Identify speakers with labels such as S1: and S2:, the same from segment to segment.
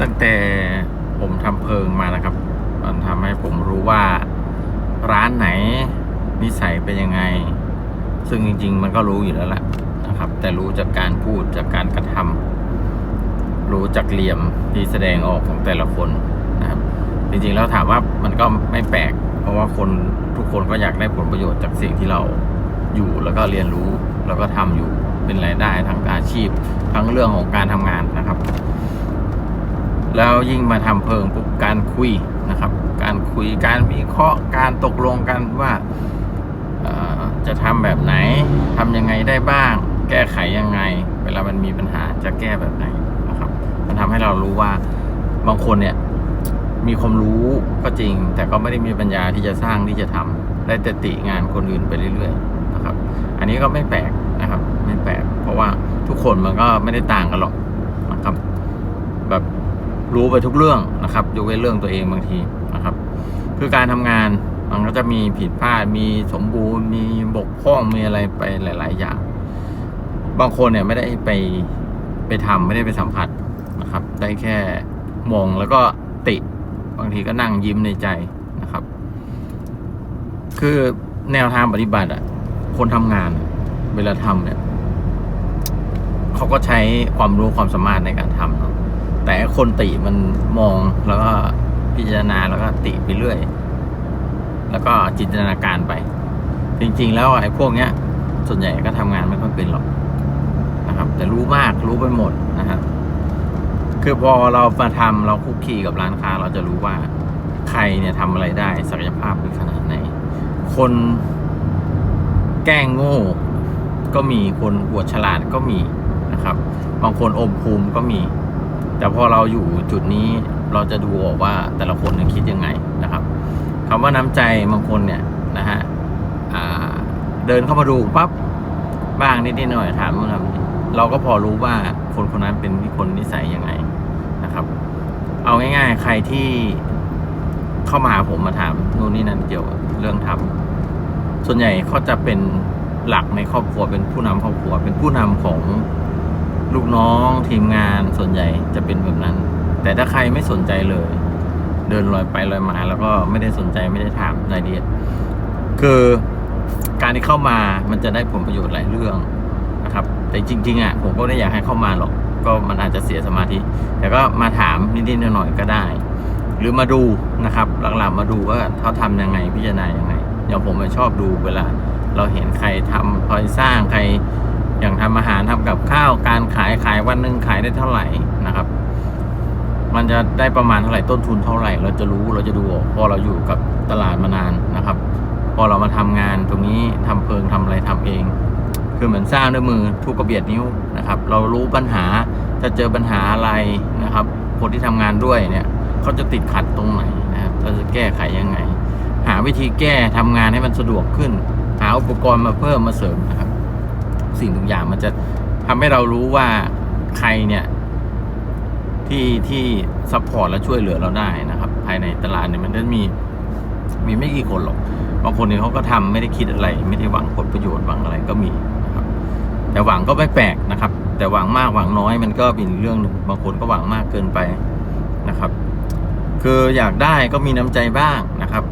S1: ตั้งแต่ผมทำเพิงมานะครับ มันทำให้ผมรู้ว่าร้านไหนนิสัยเป็นยังไง ซึ่งจริง ๆ มันก็รู้อยู่แล้วแหละนะครับ แต่รู้จากการพูดจากการกระทำรู้จากเหลี่ยมที่แสดงออกของแต่ละคนนะครับ จริงๆแล้วถามว่ามันก็ไม่แปลก เพราะว่าคนทุกคนก็อยากได้ผลประโยชน์จากสิ่งที่เราอยู่แล้วก็เรียนรู้แล้วก็ทำอยู่เป็นรายได้ทั้งอาชีพ ทั้งเรื่องของการทำงานนะครับ แล้วยิ่งมาทำเพิงปุ๊บการคุยนะครับ การคุยการวิเคราะห์การตกลงกันว่าจะทำแบบไหนทำยังไงได้บ้าง แก้ไขยังไง เวลามันมีปัญหาจะแก้แบบไหนนะครับ มันทำให้เรารู้ว่าบางคนเนี่ยมีความรู้ก็จริง แต่ก็ไม่ได้มีปัญญาที่จะสร้างที่จะทำได้แต่ติงานคนอื่นไปเรื่อยๆนะครับ อันนี้ก็ไม่แปลกนะครับ ไม่แปลก เพราะว่าทุกคนมันก็ไม่ได้ต่างกันหรอกนะครับ แบบ รู้ไปทุกเรื่องนะครับยกเว้นเรื่องตัวเองบางทีนะครับ คือการทำงานมันก็จะมีผิดพลาดมีสมบูรณ์ มีบกพร่องมีอะไรไปหลาย ๆ อย่าง บางคนเนี่ยไม่ได้ไปไปทำไม่ได้ไปสัมผัสนะครับ ได้แค่มองแล้วก็ติ บางทีก็นั่งยิ้มในใจนะครับ คือแนวทางปฏิบัติอะคนทำงานเวลาทำเนี่ยเขาก็ใช้ความรู้ความสามารถในการทำเนาะ แต่คนติมันมองแล้วก็พิจารณาแล้วก็ติไปเรื่อย แล้วก็จินตนาการไป จริง ๆ แล้วไอ้พวกเนี้ย ส่วนใหญ่ก็ทำงานไม่ค่อยเป็นหรอกนะครับ แต่รู้มากรู้ไปหมดนะครับคือพอเรามาทำเราคุกคีกับร้านค้า เราจะรู้ว่าใครเนี่ยทำอะไรได้ศักยภาพเป็นขนาดไหน คนแกล้งโง่ก็มีคนอวดฉลาดก็มีนะครับ บางคนอมภูมิก็มี แต่พอเราอยู่จุดนี้เราจะดูออกว่าแต่ละคนคิดยังไงนะครับคำว่าน้ำใจบางคนเนี่ยนะฮะเดินเข้ามาดูปั๊บบ้างนิดๆหน่อยถามว่าทำเราก็พอรู้ว่าคนคนนั้นเป็นคนนิสัยยังไงนะครับ เอาง่าย ๆ ใครที่เข้ามาหาผมมาถามนู่นนี่นั่นเกี่ยวกับเรื่องทำส่วนใหญ่เขาจะเป็นหลักในครอบครัวเป็นผู้นำครอบครัวเป็นผู้นำของ ลูกน้องทีมงานส่วนใหญ่จะเป็นแบบนั้น แต่ถ้าใครไม่สนใจเลย เดินลอยไปลอยมา แล้วก็ไม่ได้สนใจไม่ได้ถามรายละเอียดคือการที่เข้ามามันจะได้ผลประโยชน์หลายเรื่องนะครับ แต่จริงๆอะผมก็ไม่ได้อยากให้เข้ามาหรอก ก็มันอาจจะเสียสมาธิ แต่ก็มาถามนิดๆหน่อยๆก็ได้ หรือมาดูนะครับ หลักๆมาดูว่าเขาทำยังไงพิจารณายังไงอย่างผมชอบดูเวลา เราเห็นใครทำคอยสร้างใคร อย่างทำอาหารทำกับข้าวการขายขายวันหนึ่งขายได้เท่าไหร่นะครับ มันจะได้ประมาณเท่าไหร่ต้นทุนเท่าไหร่ เราจะรู้เราจะดูพอเราอยู่กับตลาดมานานนะครับ พอเรามาทำงานตรงนี้ทำเพิงทำอะไรทำเอง คือเหมือนสร้างด้วยมือทุกกระเบียดนิ้วนะครับ เรารู้ปัญหาจะเจอปัญหาอะไรนะครับ คนที่ทำงานด้วยเนี่ยเขาจะติดขัดตรงไหนนะครับเราจะแก้ไขยังไง หาวิธีแก้ทำงานให้มันสะดวกขึ้น หาอุปกรณ์มาเพิ่มมาเสริมนะครับ สิ่งทุกอย่างมันจะทำให้เรารู้ว่าใครเนี่ย ที่ที่ซัพพอร์ตและช่วยเหลือเราได้นะครับ ภายในตลาดเนี่ยมันจะมีมีไม่กี่คนหรอกบางคนเนี่ยเขาก็ทำไม่ได้คิดอะไร ไม่ได้หวังผลประโยชน์หวังอะไรก็มีนะครับ แต่หวังก็ไม่แปลกนะครับ แต่หวังมากหวังน้อยมันก็เป็นเรื่องหนึ่งบางคนก็หวังมากเกินไปนะครับ คืออยากได้ก็มีน้ำใจบ้างนะครับ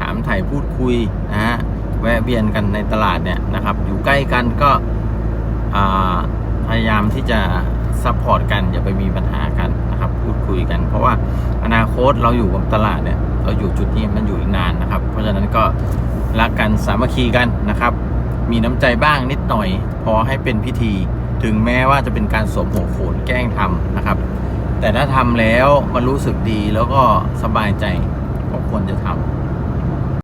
S1: ถามไถ่พูดคุยนะฮะแวะเวียนกันในตลาดเนี่ยนะครับ อยู่ใกล้กันก็ พยายามที่จะซัพพอร์ตกันอย่าไปมีปัญหากันนะครับ พูดคุยกัน เพราะว่าอนาคตเราอยู่กับตลาดเนี่ยเราอยู่จุดนี้มันอยู่อีกนานนะครับ เพราะฉะนั้นก็รักกันสามัคคีกันนะครับ มีน้ำใจบ้างนิดหน่อย พอให้เป็นพิธีถึงแม้ว่าจะเป็นการสวมหัวโขนแกล้งทำนะครับ แต่ถ้าทำแล้วมันรู้สึกดีแล้วก็สบายใจก็ควรจะทำ